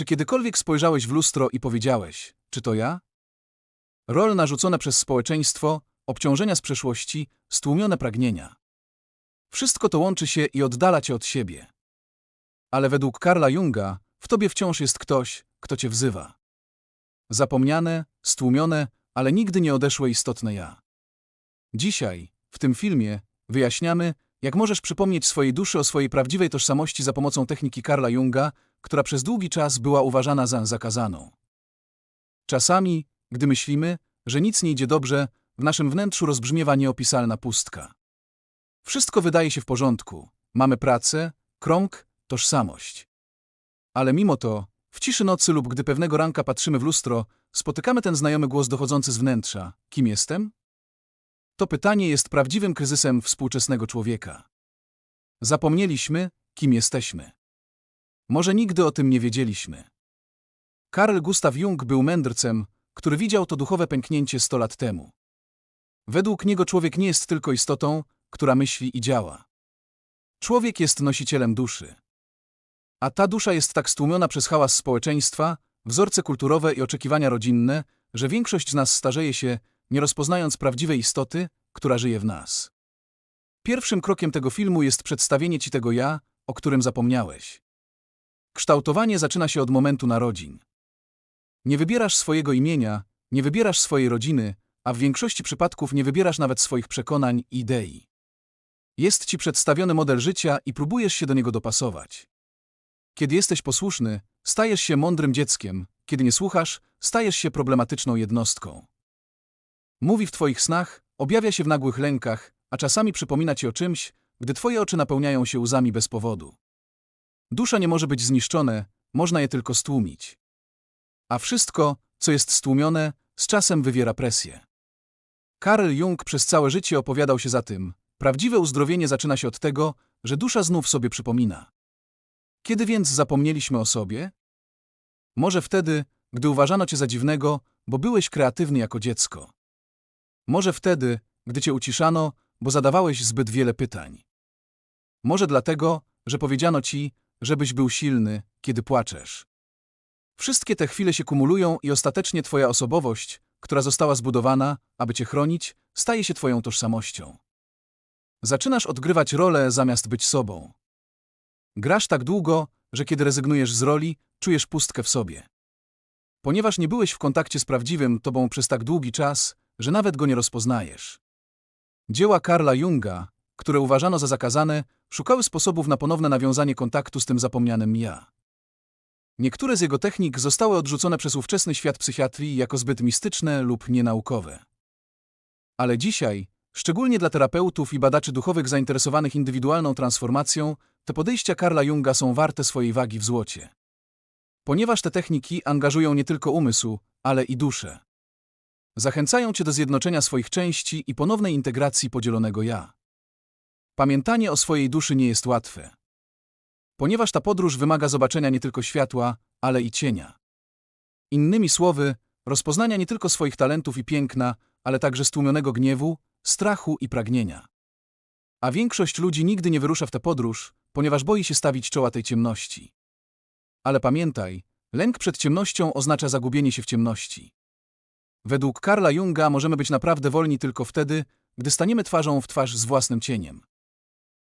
Czy kiedykolwiek spojrzałeś w lustro i powiedziałeś, czy to ja? Rol narzucone przez społeczeństwo, obciążenia z przeszłości, stłumione pragnienia. Wszystko to łączy się i oddala cię od siebie. Ale według Karla Junga w tobie wciąż jest ktoś, kto cię wzywa. Zapomniane, stłumione, ale nigdy nie odeszłe istotne ja. Dzisiaj, w tym filmie, wyjaśniamy, jak możesz przypomnieć swojej duszy o swojej prawdziwej tożsamości za pomocą techniki Karla Junga, która przez długi czas była uważana za zakazaną. Czasami, gdy myślimy, że nic nie idzie dobrze, w naszym wnętrzu rozbrzmiewa nieopisalna pustka. Wszystko wydaje się w porządku. Mamy pracę, krąg, tożsamość. Ale mimo to, w ciszy nocy lub gdy pewnego ranka patrzymy w lustro, spotykamy ten znajomy głos dochodzący z wnętrza. Kim jestem? To pytanie jest prawdziwym kryzysem współczesnego człowieka. Zapomnieliśmy, kim jesteśmy. Może nigdy o tym nie wiedzieliśmy. Karl Gustav Jung był mędrcem, który widział to duchowe pęknięcie sto lat temu. Według niego człowiek nie jest tylko istotą, która myśli i działa. Człowiek jest nosicielem duszy. A ta dusza jest tak stłumiona przez hałas społeczeństwa, wzorce kulturowe i oczekiwania rodzinne, że większość z nas starzeje się, nie rozpoznając prawdziwej istoty, która żyje w nas. Pierwszym krokiem tego filmu jest przedstawienie ci tego ja, o którym zapomniałeś. Kształtowanie zaczyna się od momentu narodzin. Nie wybierasz swojego imienia, nie wybierasz swojej rodziny, a w większości przypadków nie wybierasz nawet swoich przekonań i idei. Jest ci przedstawiony model życia i próbujesz się do niego dopasować. Kiedy jesteś posłuszny, stajesz się mądrym dzieckiem, kiedy nie słuchasz, stajesz się problematyczną jednostką. Mówi w twoich snach, objawia się w nagłych lękach, a czasami przypomina ci o czymś, gdy twoje oczy napełniają się łzami bez powodu. Dusza nie może być zniszczone, można je tylko stłumić. A wszystko, co jest stłumione, z czasem wywiera presję. Karl Jung przez całe życie opowiadał się za tym, prawdziwe uzdrowienie zaczyna się od tego, że dusza znów sobie przypomina. Kiedy więc zapomnieliśmy o sobie? Może wtedy, gdy uważano cię za dziwnego, bo byłeś kreatywny jako dziecko. Może wtedy, gdy cię uciszano, bo zadawałeś zbyt wiele pytań. Może dlatego, że powiedziano ci, żebyś był silny, kiedy płaczesz. Wszystkie te chwile się kumulują i ostatecznie twoja osobowość, która została zbudowana, aby cię chronić, staje się twoją tożsamością. Zaczynasz odgrywać rolę zamiast być sobą. Grasz tak długo, że kiedy rezygnujesz z roli, czujesz pustkę w sobie. Ponieważ nie byłeś w kontakcie z prawdziwym tobą przez tak długi czas, że nawet go nie rozpoznajesz. Dzieła Karla Junga, które uważano za zakazane, szukały sposobów na ponowne nawiązanie kontaktu z tym zapomnianym ja. Niektóre z jego technik zostały odrzucone przez ówczesny świat psychiatrii jako zbyt mistyczne lub nienaukowe. Ale dzisiaj, szczególnie dla terapeutów i badaczy duchowych zainteresowanych indywidualną transformacją, te podejścia Karla Junga są warte swojej wagi w złocie. Ponieważ te techniki angażują nie tylko umysł, ale i duszę. Zachęcają cię do zjednoczenia swoich części i ponownej integracji podzielonego ja. Pamiętanie o swojej duszy nie jest łatwe. Ponieważ ta podróż wymaga zobaczenia nie tylko światła, ale i cienia. Innymi słowy, rozpoznania nie tylko swoich talentów i piękna, ale także stłumionego gniewu, strachu i pragnienia. A większość ludzi nigdy nie wyrusza w tę podróż, ponieważ boi się stawić czoła tej ciemności. Ale pamiętaj, lęk przed ciemnością oznacza zagubienie się w ciemności. Według Karla Junga możemy być naprawdę wolni tylko wtedy, gdy staniemy twarzą w twarz z własnym cieniem.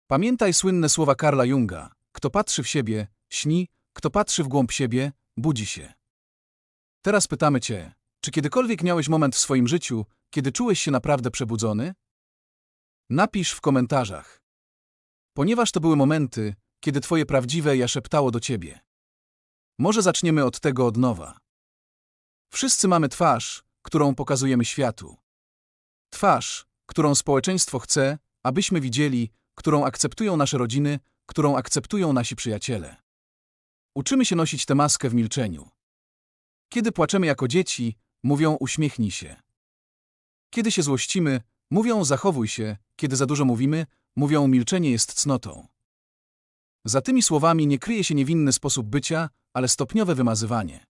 Pamiętaj słynne słowa Karla Junga. Kto patrzy w siebie, śni, kto patrzy w głąb siebie, budzi się. Teraz pytamy Cię, czy kiedykolwiek miałeś moment w swoim życiu, kiedy czułeś się naprawdę przebudzony? Napisz w komentarzach. Ponieważ to były momenty, kiedy Twoje prawdziwe ja szeptało do Ciebie. Może zaczniemy od tego od nowa. Wszyscy mamy twarz, którą pokazujemy światu. Twarz, którą społeczeństwo chce, abyśmy widzieli, którą akceptują nasze rodziny, którą akceptują nasi przyjaciele. Uczymy się nosić tę maskę w milczeniu. Kiedy płaczemy jako dzieci, mówią uśmiechnij się. Kiedy się złościmy, mówią zachowuj się, kiedy za dużo mówimy, mówią milczenie jest cnotą. Za tymi słowami nie kryje się niewinny sposób bycia, ale stopniowe wymazywanie.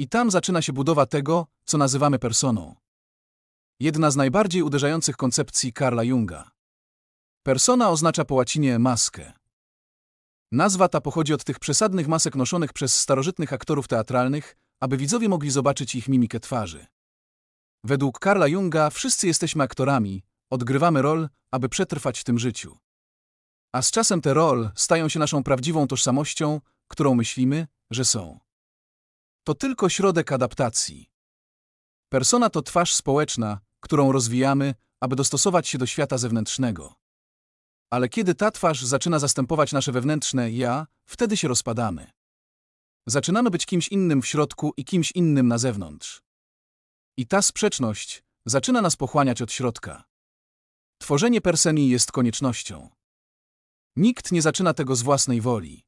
I tam zaczyna się budowa tego, co nazywamy personą. Jedna z najbardziej uderzających koncepcji Karla Junga. Persona oznacza po łacinie maskę. Nazwa ta pochodzi od tych przesadnych masek noszonych przez starożytnych aktorów teatralnych, aby widzowie mogli zobaczyć ich mimikę twarzy. Według Karla Junga wszyscy jesteśmy aktorami, odgrywamy rol, aby przetrwać w tym życiu. A z czasem te rol stają się naszą prawdziwą tożsamością, którą myślimy, że są. To tylko środek adaptacji. Persona to twarz społeczna, którą rozwijamy, aby dostosować się do świata zewnętrznego. Ale kiedy ta twarz zaczyna zastępować nasze wewnętrzne ja, wtedy się rozpadamy. Zaczynamy być kimś innym w środku i kimś innym na zewnątrz. I ta sprzeczność zaczyna nas pochłaniać od środka. Tworzenie perseni jest koniecznością. Nikt nie zaczyna tego z własnej woli.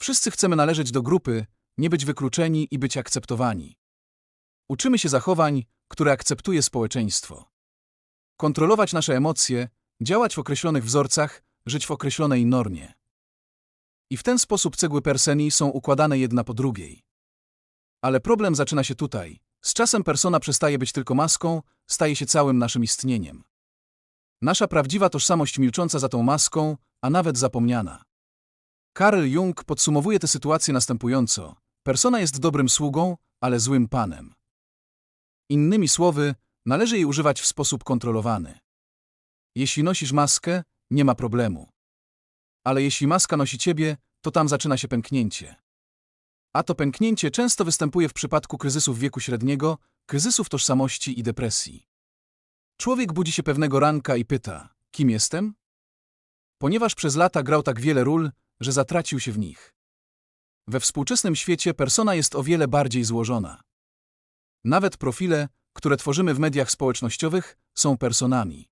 Wszyscy chcemy należeć do grupy, nie być wykluczeni i być akceptowani. Uczymy się zachowań, które akceptuje społeczeństwo. Kontrolować nasze emocje, działać w określonych wzorcach, żyć w określonej normie. I w ten sposób cegły perseni są układane jedna po drugiej. Ale problem zaczyna się tutaj. Z czasem persona przestaje być tylko maską, staje się całym naszym istnieniem. Nasza prawdziwa tożsamość milcząca za tą maską, a nawet zapomniana. Karl Jung podsumowuje tę sytuację następująco. Persona jest dobrym sługą, ale złym panem. Innymi słowy, należy jej używać w sposób kontrolowany. Jeśli nosisz maskę, nie ma problemu. Ale jeśli maska nosi ciebie, to tam zaczyna się pęknięcie. A to pęknięcie często występuje w przypadku kryzysów wieku średniego, kryzysów tożsamości i depresji. Człowiek budzi się pewnego ranka i pyta, kim jestem? Ponieważ przez lata grał tak wiele ról, że zatracił się w nich. We współczesnym świecie persona jest o wiele bardziej złożona. Nawet profile, które tworzymy w mediach społecznościowych, są personami.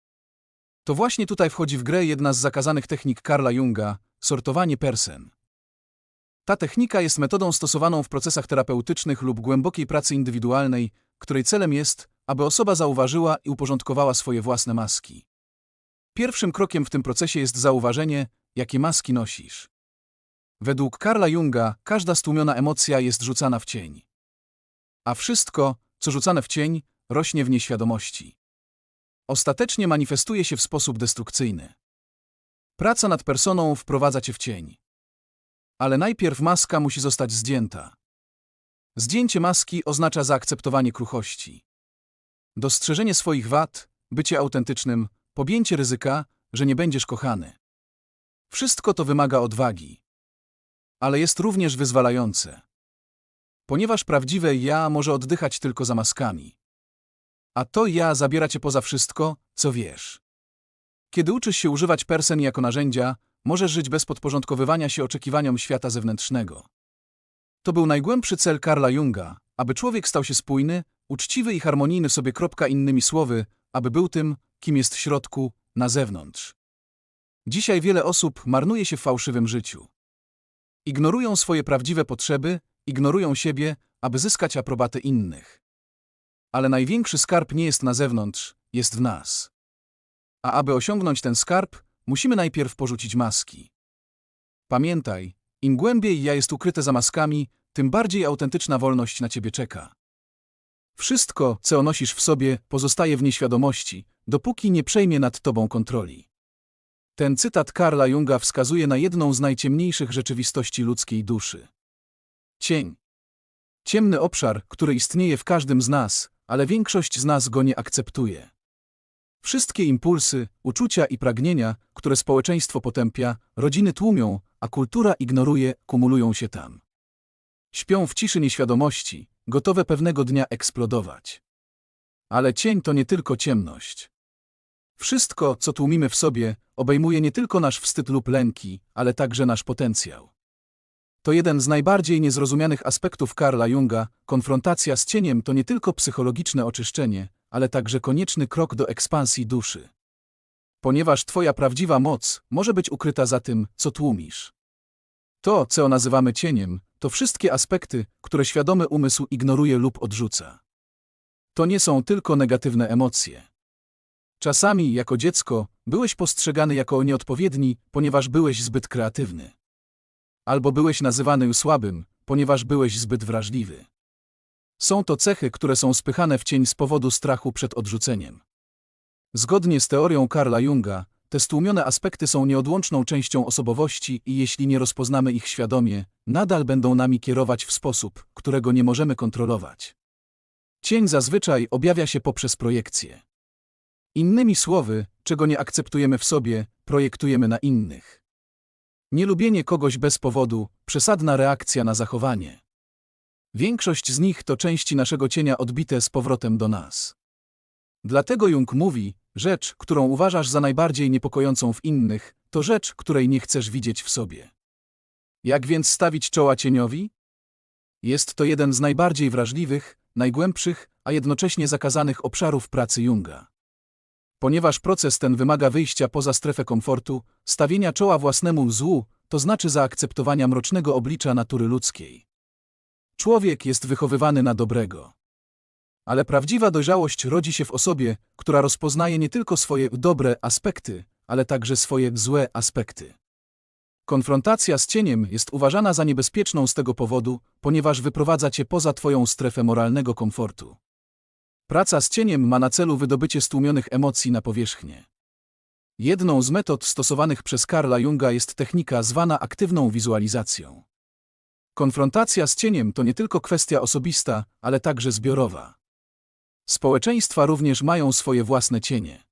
To właśnie tutaj wchodzi w grę jedna z zakazanych technik Karla Junga sortowanie persen. Ta technika jest metodą stosowaną w procesach terapeutycznych lub głębokiej pracy indywidualnej, której celem jest, aby osoba zauważyła i uporządkowała swoje własne maski. Pierwszym krokiem w tym procesie jest zauważenie, jakie maski nosisz. Według Karla Junga każda stłumiona emocja jest rzucana w cień. A wszystko, co rzucane w cień, rośnie w nieświadomości. Ostatecznie manifestuje się w sposób destrukcyjny. Praca nad personą wprowadza cię w cień. Ale najpierw maska musi zostać zdjęta. Zdjęcie maski oznacza zaakceptowanie kruchości. Dostrzeżenie swoich wad, bycie autentycznym, podjęcie ryzyka, że nie będziesz kochany. Wszystko to wymaga odwagi. Ale jest również wyzwalające. Ponieważ prawdziwe ja może oddychać tylko za maskami. A to ja zabiera cię poza wszystko, co wiesz. Kiedy uczysz się używać persen jako narzędzia, możesz żyć bez podporządkowywania się oczekiwaniom świata zewnętrznego. To był najgłębszy cel Karla Junga, aby człowiek stał się spójny, uczciwy i harmonijny w sobie. Innymi słowy, aby był tym, kim jest w środku, na zewnątrz. Dzisiaj wiele osób marnuje się w fałszywym życiu. Ignorują swoje prawdziwe potrzeby, ignorują siebie, aby zyskać aprobatę innych. Ale największy skarb nie jest na zewnątrz, jest w nas. A aby osiągnąć ten skarb, musimy najpierw porzucić maski. Pamiętaj, im głębiej ja jest ukryte za maskami, tym bardziej autentyczna wolność na ciebie czeka. Wszystko, co nosisz w sobie, pozostaje w nieświadomości, dopóki nie przejmie nad tobą kontroli. Ten cytat Karla Junga wskazuje na jedną z najciemniejszych rzeczywistości ludzkiej duszy. Cień. Ciemny obszar, który istnieje w każdym z nas, ale większość z nas go nie akceptuje. Wszystkie impulsy, uczucia i pragnienia, które społeczeństwo potępia, rodziny tłumią, a kultura ignoruje, kumulują się tam. Śpią w ciszy nieświadomości, gotowe pewnego dnia eksplodować. Ale cień to nie tylko ciemność. Wszystko, co tłumimy w sobie, obejmuje nie tylko nasz wstyd lub lęki, ale także nasz potencjał. To jeden z najbardziej niezrozumianych aspektów Karla Junga. Konfrontacja z cieniem to nie tylko psychologiczne oczyszczenie, ale także konieczny krok do ekspansji duszy. Ponieważ Twoja prawdziwa moc może być ukryta za tym, co tłumisz. To, co nazywamy cieniem, to wszystkie aspekty, które świadomy umysł ignoruje lub odrzuca. To nie są tylko negatywne emocje. Czasami, jako dziecko, byłeś postrzegany jako nieodpowiedni, ponieważ byłeś zbyt kreatywny. Albo byłeś nazywany słabym, ponieważ byłeś zbyt wrażliwy. Są to cechy, które są spychane w cień z powodu strachu przed odrzuceniem. Zgodnie z teorią Karla Junga, te stłumione aspekty są nieodłączną częścią osobowości i jeśli nie rozpoznamy ich świadomie, nadal będą nami kierować w sposób, którego nie możemy kontrolować. Cień zazwyczaj objawia się poprzez projekcję. Innymi słowy, czego nie akceptujemy w sobie, projektujemy na innych. Nielubienie kogoś bez powodu, przesadna reakcja na zachowanie. Większość z nich to części naszego cienia odbite z powrotem do nas. Dlatego Jung mówi, rzecz, którą uważasz za najbardziej niepokojącą w innych, to rzecz, której nie chcesz widzieć w sobie. Jak więc stawić czoła cieniowi? Jest to jeden z najbardziej wrażliwych, najgłębszych, a jednocześnie zakazanych obszarów pracy Junga. Ponieważ proces ten wymaga wyjścia poza strefę komfortu, stawienia czoła własnemu złu, to znaczy zaakceptowania mrocznego oblicza natury ludzkiej. Człowiek jest wychowywany na dobrego. Ale prawdziwa dojrzałość rodzi się w osobie, która rozpoznaje nie tylko swoje dobre aspekty, ale także swoje złe aspekty. Konfrontacja z cieniem jest uważana za niebezpieczną z tego powodu, ponieważ wyprowadza cię poza twoją strefę moralnego komfortu. Praca z cieniem ma na celu wydobycie stłumionych emocji na powierzchnię. Jedną z metod stosowanych przez Karla Junga jest technika zwana aktywną wizualizacją. Konfrontacja z cieniem to nie tylko kwestia osobista, ale także zbiorowa. Społeczeństwa również mają swoje własne cienie.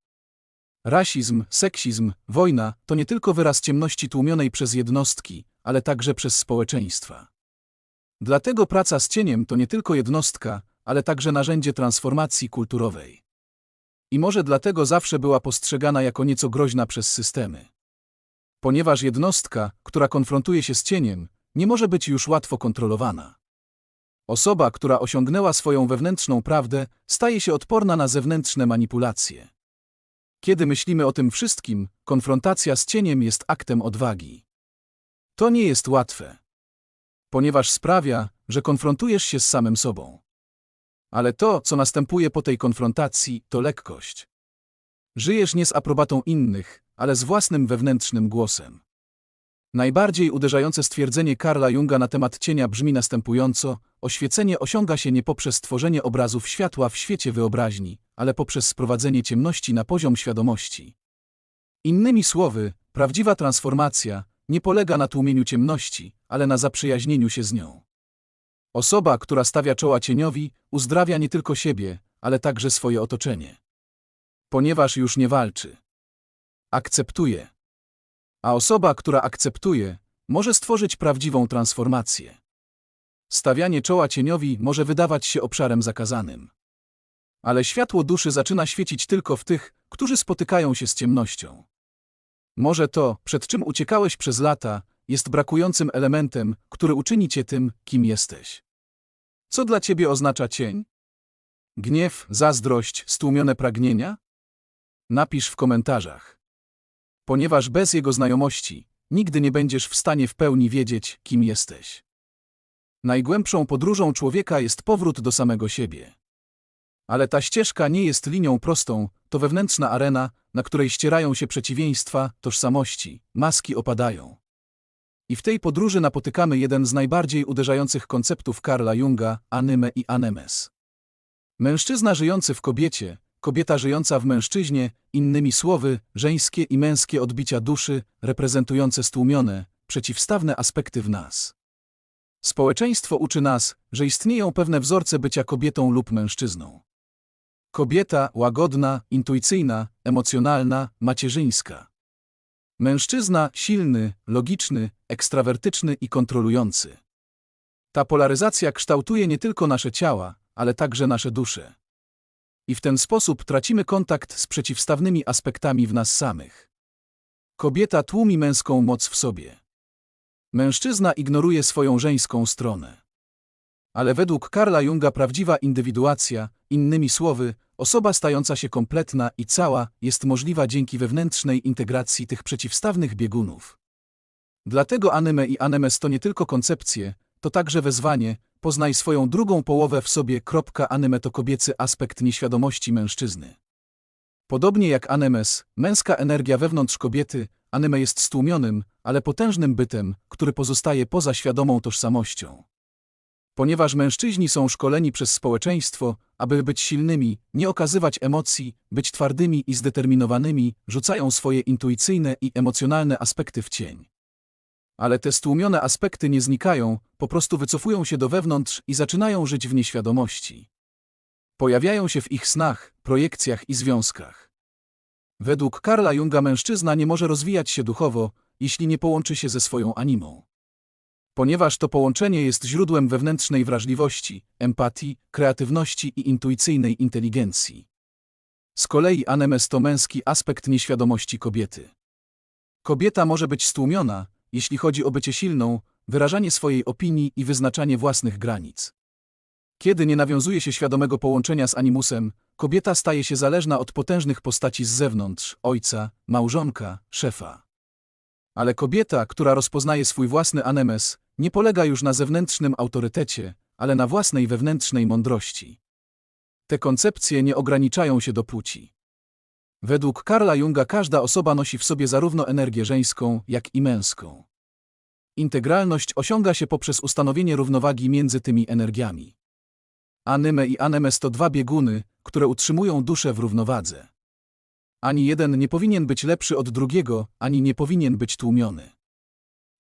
Rasizm, seksizm, wojna to nie tylko wyraz ciemności tłumionej przez jednostki, ale także przez społeczeństwa. Dlatego praca z cieniem to nie tylko jednostka, ale także narzędzie transformacji kulturowej. I może dlatego zawsze była postrzegana jako nieco groźna przez systemy. Ponieważ jednostka, która konfrontuje się z cieniem, nie może być już łatwo kontrolowana. Osoba, która osiągnęła swoją wewnętrzną prawdę, staje się odporna na zewnętrzne manipulacje. Kiedy myślimy o tym wszystkim, konfrontacja z cieniem jest aktem odwagi. To nie jest łatwe, ponieważ sprawia, że konfrontujesz się z samym sobą. Ale to, co następuje po tej konfrontacji, to lekkość. Żyjesz nie z aprobatą innych, ale z własnym wewnętrznym głosem. Najbardziej uderzające stwierdzenie Karla Junga na temat cienia brzmi następująco: Oświecenie osiąga się nie poprzez tworzenie obrazów światła w świecie wyobraźni, ale poprzez sprowadzenie ciemności na poziom świadomości. Innymi słowy, prawdziwa transformacja nie polega na tłumieniu ciemności, ale na zaprzyjaźnieniu się z nią. Osoba, która stawia czoła cieniowi, uzdrawia nie tylko siebie, ale także swoje otoczenie. Ponieważ już nie walczy. Akceptuje. A osoba, która akceptuje, może stworzyć prawdziwą transformację. Stawianie czoła cieniowi może wydawać się obszarem zakazanym. Ale światło duszy zaczyna świecić tylko w tych, którzy spotykają się z ciemnością. Może to, przed czym uciekałeś przez lata, jest brakującym elementem, który uczyni cię tym, kim jesteś. Co dla ciebie oznacza cień? Gniew, zazdrość, stłumione pragnienia? Napisz w komentarzach. Ponieważ bez jego znajomości nigdy nie będziesz w stanie w pełni wiedzieć, kim jesteś. Najgłębszą podróżą człowieka jest powrót do samego siebie. Ale ta ścieżka nie jest linią prostą, to wewnętrzna arena, na której ścierają się przeciwieństwa, tożsamości, maski opadają. I w tej podróży napotykamy jeden z najbardziej uderzających konceptów Karla Junga, anime i anemes. Mężczyzna żyjący w kobiecie, kobieta żyjąca w mężczyźnie, innymi słowy, żeńskie i męskie odbicia duszy, reprezentujące stłumione, przeciwstawne aspekty w nas. Społeczeństwo uczy nas, że istnieją pewne wzorce bycia kobietą lub mężczyzną. Kobieta łagodna, intuicyjna, emocjonalna, macierzyńska. Mężczyzna silny, logiczny, ekstrawertyczny i kontrolujący. Ta polaryzacja kształtuje nie tylko nasze ciała, ale także nasze dusze. I w ten sposób tracimy kontakt z przeciwstawnymi aspektami w nas samych. Kobieta tłumi męską moc w sobie. Mężczyzna ignoruje swoją żeńską stronę. Ale według Karla Junga prawdziwa indywiduacja, innymi słowy, osoba stająca się kompletna i cała, jest możliwa dzięki wewnętrznej integracji tych przeciwstawnych biegunów. Dlatego anime i anemes to nie tylko koncepcje, to także wezwanie, poznaj swoją drugą połowę w sobie. Anime to kobiecy aspekt nieświadomości mężczyzny. Podobnie jak anemes, męska energia wewnątrz kobiety, anime jest stłumionym, ale potężnym bytem, który pozostaje poza świadomą tożsamością. Ponieważ mężczyźni są szkoleni przez społeczeństwo, aby być silnymi, nie okazywać emocji, być twardymi i zdeterminowanymi, rzucają swoje intuicyjne i emocjonalne aspekty w cień. Ale te stłumione aspekty nie znikają, po prostu wycofują się do wewnątrz i zaczynają żyć w nieświadomości. Pojawiają się w ich snach, projekcjach i związkach. Według Karla Junga mężczyzna nie może rozwijać się duchowo, jeśli nie połączy się ze swoją animą. Ponieważ to połączenie jest źródłem wewnętrznej wrażliwości, empatii, kreatywności i intuicyjnej inteligencji. Z kolei anemes to męski aspekt nieświadomości kobiety. Kobieta może być stłumiona, jeśli chodzi o bycie silną, wyrażanie swojej opinii i wyznaczanie własnych granic. Kiedy nie nawiązuje się świadomego połączenia z animusem, kobieta staje się zależna od potężnych postaci z zewnątrz ojca, małżonka, szefa. Ale kobieta, która rozpoznaje swój własny anemes, nie polega już na zewnętrznym autorytecie, ale na własnej wewnętrznej mądrości. Te koncepcje nie ograniczają się do płci. Według Karla Junga każda osoba nosi w sobie zarówno energię żeńską, jak i męską. Integralność osiąga się poprzez ustanowienie równowagi między tymi energiami. Anyme i anemes to dwa bieguny, które utrzymują duszę w równowadze. Ani jeden nie powinien być lepszy od drugiego, ani nie powinien być tłumiony.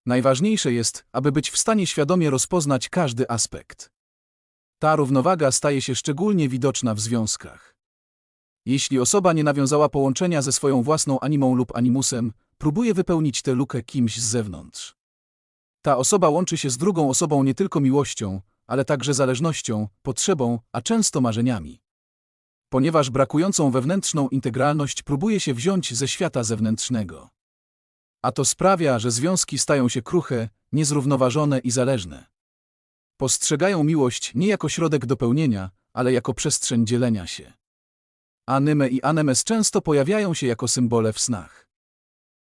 Najważniejsze jest, aby być w stanie świadomie rozpoznać każdy aspekt. Ta równowaga staje się szczególnie widoczna w związkach. Jeśli osoba nie nawiązała połączenia ze swoją własną animą lub animusem, próbuje wypełnić tę lukę kimś z zewnątrz. Ta osoba łączy się z drugą osobą nie tylko miłością, ale także zależnością, potrzebą, a często marzeniami. Ponieważ brakującą wewnętrzną integralność próbuje się wziąć ze świata zewnętrznego. A to sprawia, że związki stają się kruche, niezrównoważone i zależne. Postrzegają miłość nie jako środek dopełnienia, ale jako przestrzeń dzielenia się. Anyme i anemes często pojawiają się jako symbole w snach.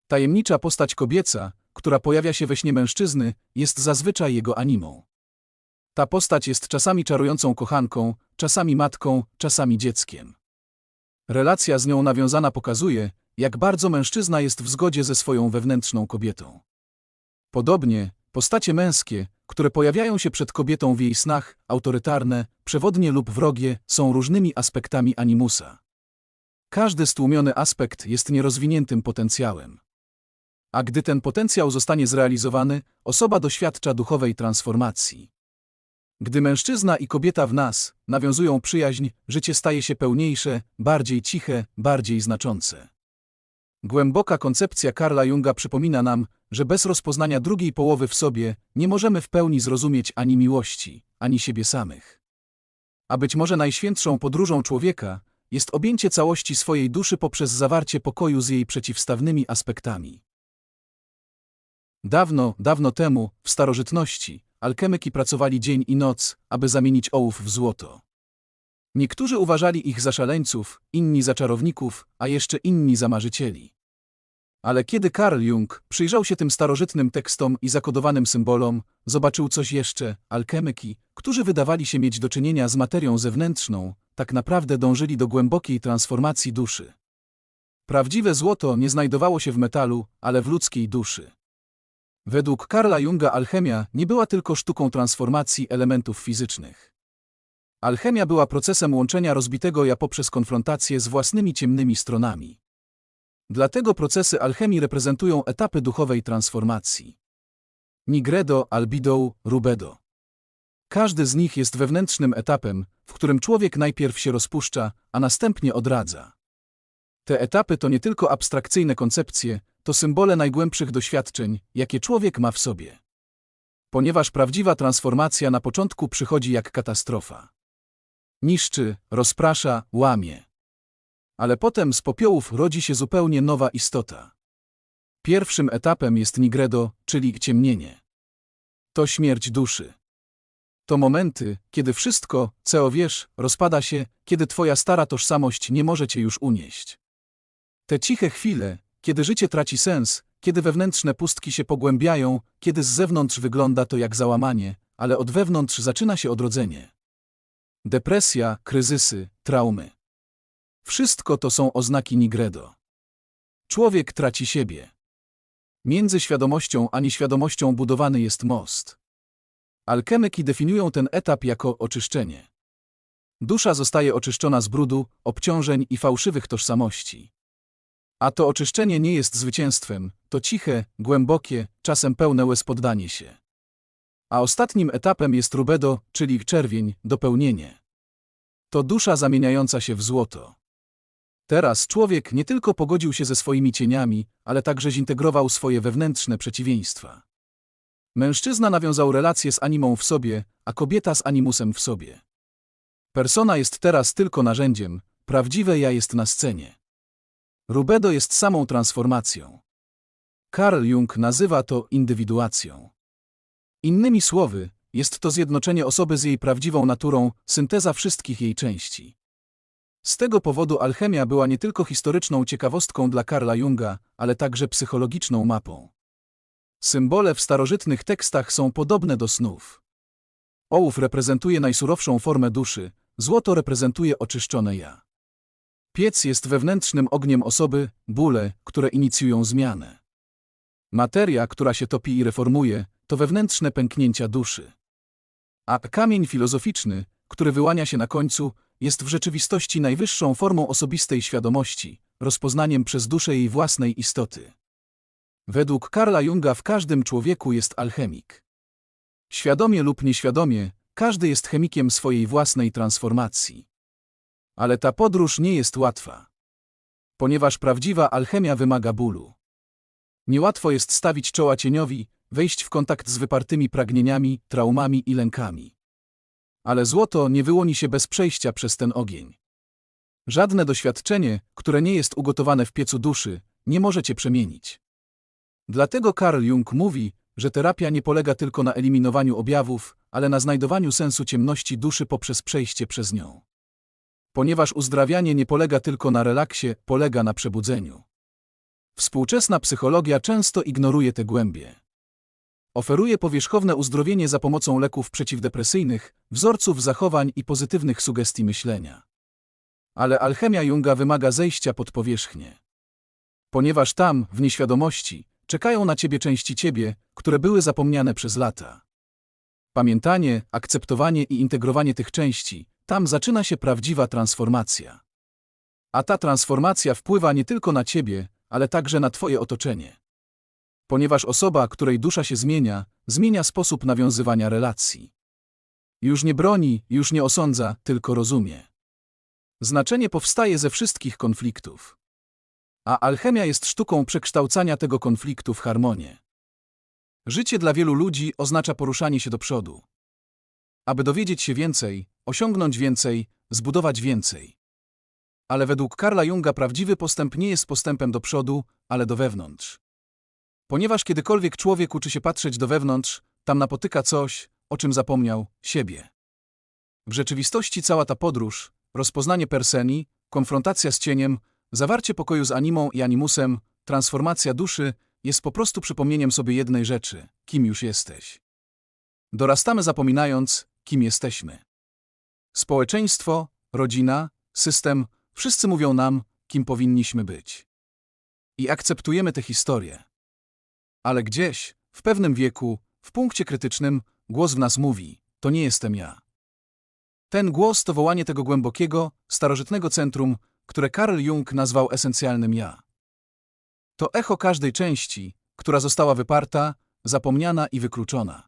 Tajemnicza postać kobieca, która pojawia się we śnie mężczyzny, jest zazwyczaj jego animą. Ta postać jest czasami czarującą kochanką, czasami matką, czasami dzieckiem. Relacja z nią nawiązana pokazuje, jak bardzo mężczyzna jest w zgodzie ze swoją wewnętrzną kobietą. Podobnie, postacie męskie, które pojawiają się przed kobietą w jej snach, autorytarne, przewodnie lub wrogie, są różnymi aspektami animusa. Każdy stłumiony aspekt jest nierozwiniętym potencjałem. A gdy ten potencjał zostanie zrealizowany, osoba doświadcza duchowej transformacji. Gdy mężczyzna i kobieta w nas nawiązują przyjaźń, życie staje się pełniejsze, bardziej ciche, bardziej znaczące. Głęboka koncepcja Karla Junga przypomina nam, że bez rozpoznania drugiej połowy w sobie nie możemy w pełni zrozumieć ani miłości, ani siebie samych. A być może najświętszą podróżą człowieka jest objęcie całości swojej duszy poprzez zawarcie pokoju z jej przeciwstawnymi aspektami. Dawno, dawno temu, w starożytności, alchemyki pracowali dzień i noc, aby zamienić ołów w złoto. Niektórzy uważali ich za szaleńców, inni za czarowników, a jeszcze inni za marzycieli. Ale kiedy Karl Jung przyjrzał się tym starożytnym tekstom i zakodowanym symbolom, zobaczył coś jeszcze, alchemyki, którzy wydawali się mieć do czynienia z materią zewnętrzną, tak naprawdę dążyli do głębokiej transformacji duszy. Prawdziwe złoto nie znajdowało się w metalu, ale w ludzkiej duszy. Według Karla Junga alchemia nie była tylko sztuką transformacji elementów fizycznych. Alchemia była procesem łączenia rozbitego ja poprzez konfrontację z własnymi ciemnymi stronami. Dlatego procesy alchemii reprezentują etapy duchowej transformacji. Nigredo, albido, rubedo. Każdy z nich jest wewnętrznym etapem, w którym człowiek najpierw się rozpuszcza, a następnie odradza. Te etapy to nie tylko abstrakcyjne koncepcje, to symbole najgłębszych doświadczeń, jakie człowiek ma w sobie. Ponieważ prawdziwa transformacja na początku przychodzi jak katastrofa. Niszczy, rozprasza, łamie. Ale potem z popiołów rodzi się zupełnie nowa istota. Pierwszym etapem jest nigredo, czyli ciemnienie. To śmierć duszy. To momenty, kiedy wszystko, co wiesz, rozpada się, kiedy twoja stara tożsamość nie może cię już unieść. Te ciche chwile, kiedy życie traci sens, kiedy wewnętrzne pustki się pogłębiają, kiedy z zewnątrz wygląda to jak załamanie, ale od wewnątrz zaczyna się odrodzenie. Depresja, kryzysy, traumy. Wszystko to są oznaki nigredo. Człowiek traci siebie. Między świadomością a nieświadomością budowany jest most. Alchemyki definiują ten etap jako oczyszczenie. Dusza zostaje oczyszczona z brudu, obciążeń i fałszywych tożsamości. A to oczyszczenie nie jest zwycięstwem, to ciche, głębokie, czasem pełne łez poddanie się. A ostatnim etapem jest rubedo, czyli czerwień, dopełnienie. To dusza zamieniająca się w złoto. Teraz człowiek nie tylko pogodził się ze swoimi cieniami, ale także zintegrował swoje wewnętrzne przeciwieństwa. Mężczyzna nawiązał relację z animą w sobie, a kobieta z animusem w sobie. Persona jest teraz tylko narzędziem, prawdziwe ja jest na scenie. Rubedo jest samą transformacją. Carl Jung nazywa to indywiduacją. Innymi słowy, jest to zjednoczenie osoby z jej prawdziwą naturą, synteza wszystkich jej części. Z tego powodu alchemia była nie tylko historyczną ciekawostką dla Karla Junga, ale także psychologiczną mapą. Symbole w starożytnych tekstach są podobne do snów. Ołów reprezentuje najsurowszą formę duszy, złoto reprezentuje oczyszczone ja. Piec jest wewnętrznym ogniem osoby, bóle, które inicjują zmianę. Materia, która się topi i reformuje, to wewnętrzne pęknięcia duszy. A kamień filozoficzny, który wyłania się na końcu, jest w rzeczywistości najwyższą formą osobistej świadomości, rozpoznaniem przez duszę jej własnej istoty. Według Karla Junga w każdym człowieku jest alchemik. Świadomie lub nieświadomie, każdy jest chemikiem swojej własnej transformacji. Ale ta podróż nie jest łatwa. Ponieważ prawdziwa alchemia wymaga bólu. Niełatwo jest stawić czoła cieniowi, wejść w kontakt z wypartymi pragnieniami, traumami i lękami. Ale złoto nie wyłoni się bez przejścia przez ten ogień. Żadne doświadczenie, które nie jest ugotowane w piecu duszy, nie może cię przemienić. Dlatego Karl Jung mówi, że terapia nie polega tylko na eliminowaniu objawów, ale na znajdowaniu sensu ciemności duszy poprzez przejście przez nią. Ponieważ uzdrawianie nie polega tylko na relaksie, polega na przebudzeniu. Współczesna psychologia często ignoruje te głębie. Oferuje powierzchowne uzdrowienie za pomocą leków przeciwdepresyjnych, wzorców zachowań i pozytywnych sugestii myślenia. Ale alchemia Junga wymaga zejścia pod powierzchnię. Ponieważ tam, w nieświadomości, czekają na ciebie części ciebie, które były zapomniane przez lata. Pamiętanie, akceptowanie i integrowanie tych części, tam zaczyna się prawdziwa transformacja. A ta transformacja wpływa nie tylko na ciebie, ale także na twoje otoczenie. Ponieważ osoba, której dusza się zmienia, zmienia sposób nawiązywania relacji. Już nie broni, już nie osądza, tylko rozumie. Znaczenie powstaje ze wszystkich konfliktów. A alchemia jest sztuką przekształcania tego konfliktu w harmonię. Życie dla wielu ludzi oznacza poruszanie się do przodu. Aby dowiedzieć się więcej, osiągnąć więcej, zbudować więcej. Ale według Karla Junga prawdziwy postęp nie jest postępem do przodu, ale do wewnątrz. Ponieważ kiedykolwiek człowiek uczy się patrzeć do wewnątrz, tam napotyka coś, o czym zapomniał siebie. W rzeczywistości cała ta podróż, rozpoznanie perseni, konfrontacja z cieniem, zawarcie pokoju z animą i animusem, transformacja duszy jest po prostu przypomnieniem sobie jednej rzeczy kim już jesteś. Dorastamy zapominając, kim jesteśmy. Społeczeństwo, rodzina, system wszyscy mówią nam, kim powinniśmy być. I akceptujemy tę historię. Ale gdzieś, w pewnym wieku, w punkcie krytycznym, głos w nas mówi: To nie jestem ja. Ten głos to wołanie tego głębokiego, starożytnego centrum, które Karl Jung nazwał esencjalnym ja. To echo każdej części, która została wyparta, zapomniana i wykluczona.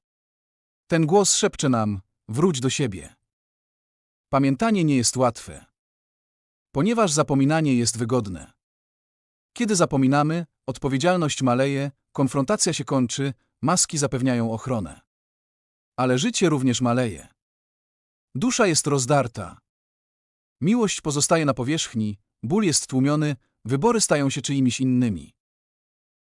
Ten głos szepcze nam: wróć do siebie. Pamiętanie nie jest łatwe. Ponieważ zapominanie jest wygodne. Kiedy zapominamy, odpowiedzialność maleje, konfrontacja się kończy, maski zapewniają ochronę. Ale życie również maleje. Dusza jest rozdarta. Miłość pozostaje na powierzchni, ból jest tłumiony, wybory stają się czyimiś innymi.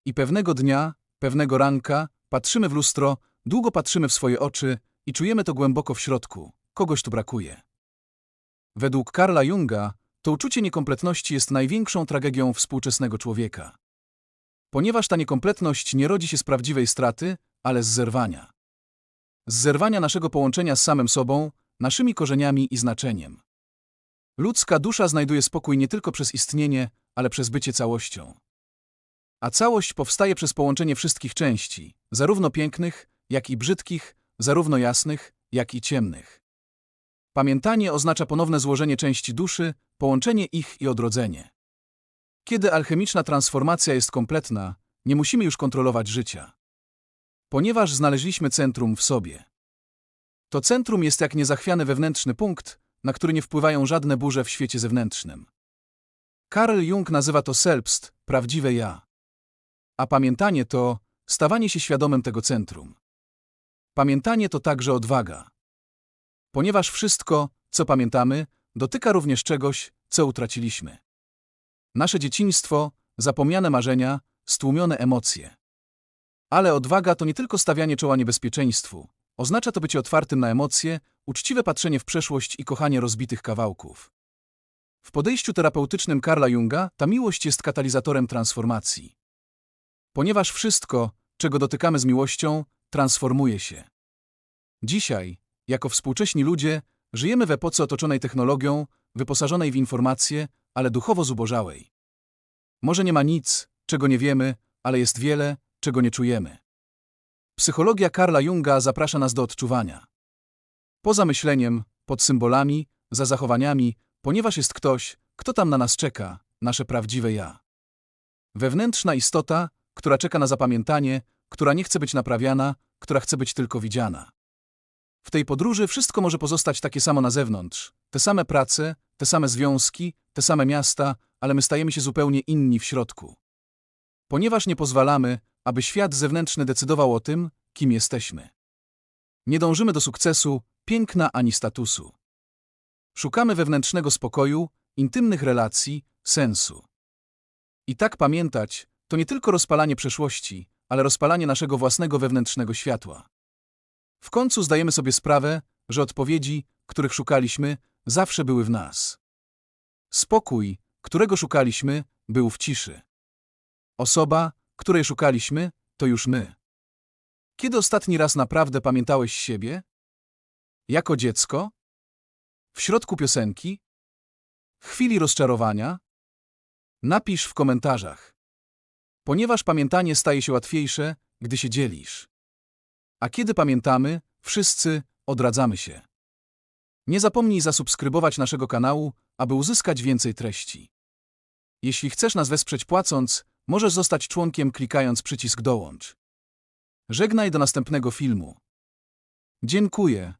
I pewnego dnia, pewnego ranka, patrzymy w lustro, długo patrzymy w swoje oczy i czujemy to głęboko w środku. Kogoś tu brakuje. Według Karla Junga, to uczucie niekompletności jest największą tragedią współczesnego człowieka. Ponieważ ta niekompletność nie rodzi się z prawdziwej straty, ale z zerwania. Z zerwania naszego połączenia z samym sobą, naszymi korzeniami i znaczeniem. Ludzka dusza znajduje spokój nie tylko przez istnienie, ale przez bycie całością. A całość powstaje przez połączenie wszystkich części, zarówno pięknych, jak i brzydkich, zarówno jasnych, jak i ciemnych. Pamiętanie oznacza ponowne złożenie części duszy, połączenie ich i odrodzenie. Kiedy alchemiczna transformacja jest kompletna, nie musimy już kontrolować życia. Ponieważ znaleźliśmy centrum w sobie. To centrum jest jak niezachwiany wewnętrzny punkt, na który nie wpływają żadne burze w świecie zewnętrznym. Karl Jung nazywa to selbst, prawdziwe ja. A pamiętanie to stawanie się świadomym tego centrum. Pamiętanie to także odwaga. Ponieważ wszystko, co pamiętamy, dotyka również czegoś, co utraciliśmy. Nasze dzieciństwo, zapomniane marzenia, stłumione emocje. Ale odwaga to nie tylko stawianie czoła niebezpieczeństwu. Oznacza to bycie otwartym na emocje, uczciwe patrzenie w przeszłość i kochanie rozbitych kawałków. W podejściu terapeutycznym Karla Junga ta miłość jest katalizatorem transformacji. Ponieważ wszystko, czego dotykamy z miłością, transformuje się. Dzisiaj, jako współcześni ludzie, żyjemy w epoce otoczonej technologią, wyposażonej w informacje, ale duchowo zubożałej. Może nie ma nic, czego nie wiemy, ale jest wiele, czego nie czujemy. Psychologia Karla Junga zaprasza nas do odczuwania. Poza myśleniem, pod symbolami, za zachowaniami, ponieważ jest ktoś, kto tam na nas czeka, nasze prawdziwe ja. Wewnętrzna istota, która czeka na zapamiętanie, która nie chce być naprawiana, która chce być tylko widziana. W tej podróży wszystko może pozostać takie samo na zewnątrz. Te same prace, te same związki, te same miasta, ale my stajemy się zupełnie inni w środku. Ponieważ nie pozwalamy, aby świat zewnętrzny decydował o tym, kim jesteśmy. Nie dążymy do sukcesu, piękna ani statusu. Szukamy wewnętrznego spokoju, intymnych relacji, sensu. I tak pamiętać, to nie tylko rozpalanie przeszłości, ale rozpalanie naszego własnego wewnętrznego światła. W końcu zdajemy sobie sprawę, że odpowiedzi, których szukaliśmy, zawsze były w nas. Spokój, którego szukaliśmy, był w ciszy. Osoba, której szukaliśmy, to już my. Kiedy ostatni raz naprawdę pamiętałeś siebie? Jako dziecko? W środku piosenki? W chwili rozczarowania? Napisz w komentarzach. Ponieważ pamiętanie staje się łatwiejsze, gdy się dzielisz. A kiedy pamiętamy, wszyscy odradzamy się. Nie zapomnij zasubskrybować naszego kanału, aby uzyskać więcej treści. Jeśli chcesz nas wesprzeć płacąc, możesz zostać członkiem klikając przycisk dołącz. Żegnaj do następnego filmu. Dziękuję.